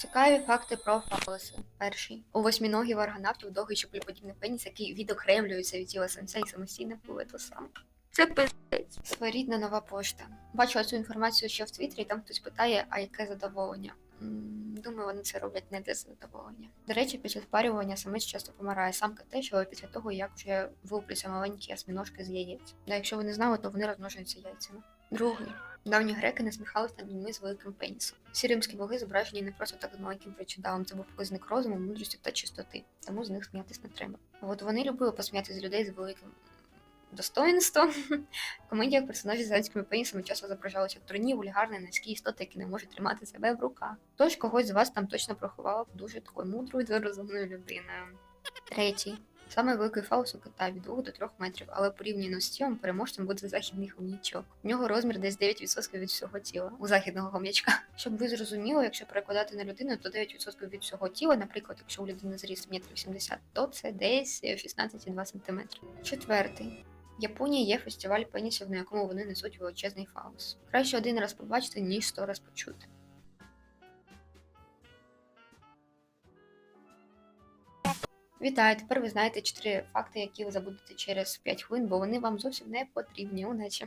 Цікаві факти про фалоси. Перший. У восьміногів аргонавтів довгий щуплеподібний пеніс, який відокремлюється від тіла самця і самостійно пливе до самки. Це пиздець. Своєрідна нова пошта. Бачила цю інформацію ще в Твіттері, там хтось питає, а яке задоволення. Думаю, вони це роблять не для задоволення. До речі, після спарювання самець часто помирає самка теж, але після того, як вже вилуплюються маленькі осьміножки з яєць. Да, якщо ви не знали, то вони розмножуються яйцями. Другий. Давні греки насміхались над людьми з великим пенісом. Всі римські боги зображені не просто так з маленьким причудалом, це був показник розуму, мудрості та чистоти, тому з них сміятись не треба. От вони любили посміяти з людей з великим достоинством. В комедіях персонажі з радськими пенісами часто зображалися як дурні, вульгарні, низькі істоти, які не можуть тримати себе в руках. Тож когось з вас там точно проховала б дуже такою мудрою та розумною людиною. Третій. Саме великий фаус у кота від 2 до 3 метрів, але порівняно з тілом переможцем буде західний хом'ячок. У нього розмір десь 9% від всього тіла у західного хом'ячка. Щоб ви зрозуміли, якщо перекладати на людину, то 9% від всього тіла, наприклад, якщо у людини зріст 1,80 м, то це десь 16,2 см. Четвертий. В Японії є фестиваль пенісів, на якому вони несуть величезний фаус. Краще один раз побачити, ніж сто раз почути. Вітаю! Тепер ви знаєте 4 факти, які ви забудете через 5 хвилин, бо вони вам зовсім не потрібні. Удачі!